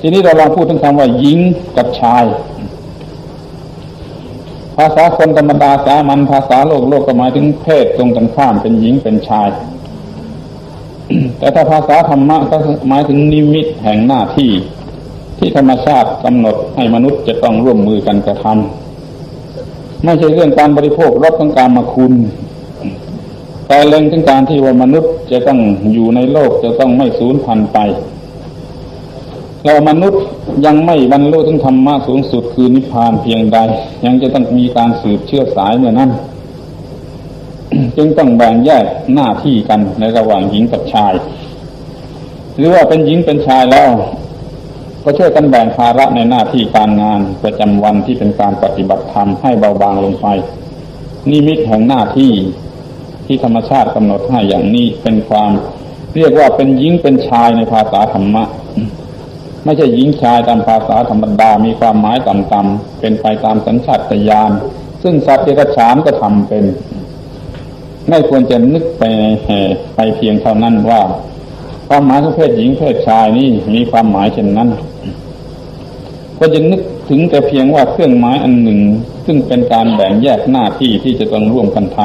ทีนี้เราลองพูดถึงคำว่าหญิงกับชาย ภาษาคนธรรมดาสามัญภาษาโลกโลกก็หมายถึงเพศตรงกันข้ามเป็นหญิงเป็นชาย แต่ถ้าภาษาธรรมะก็หมายถึงนิมิตแห่งหน้าที่ ที่ธรรมชาติกำหนดให้มนุษย์จะต้องร่วมมือกันกระทำไม่ใช่เรื่องการบริโภครสของการมาคุณแต่เล็งถึงการที่ว่ามนุษย์จะต้องอยู่ในโลกจะต้องไม่สูญพันธุ์ไป เรามนุษย์ยังไม่บรรลุถึงธรรมะสูงสุดคือนิพพานเพียงใด ยังจะต้องมีการสืบเชื้อสายเมื่อนั้น จึงต้องแบ่งแยกหน้าที่กันในระหว่างหญิงกับชาย หรือว่าเป็นหญิงเป็นชายแล้ว ก็ช่วยกันแบ่งภาระในหน้าที่การงานประจำวันที่เป็นการปฏิบัติธรรมให้เบาบางลงไปนิมิตแห่งหน้าที่ที่ธรรมชาติกำหนดให้อย่างนี้เป็นความ เรียกว่าเป็นหญิงเป็นชายในภาษาธรรมะ ไม่ใช่หญิงชายตามภาษาธรรมดามีความหมายต่ำๆเป็นไปตามสัญชาตญาณซึ่งสัตว์เดรัจฉานก็ทำเป็น ไม่ควรจะนึกไปไปเพียงเท่านั้นว่า ความหมายของเพศหญิงเพศชายนี่มีความหมายเช่นนั้นก็จะนึกถึงแต่เพียงว่าเครื่องหมายอันหนึ่ง ซึ่งเป็นการแบ่งแยกหน้าที่ที่จะต้องร่วมกันท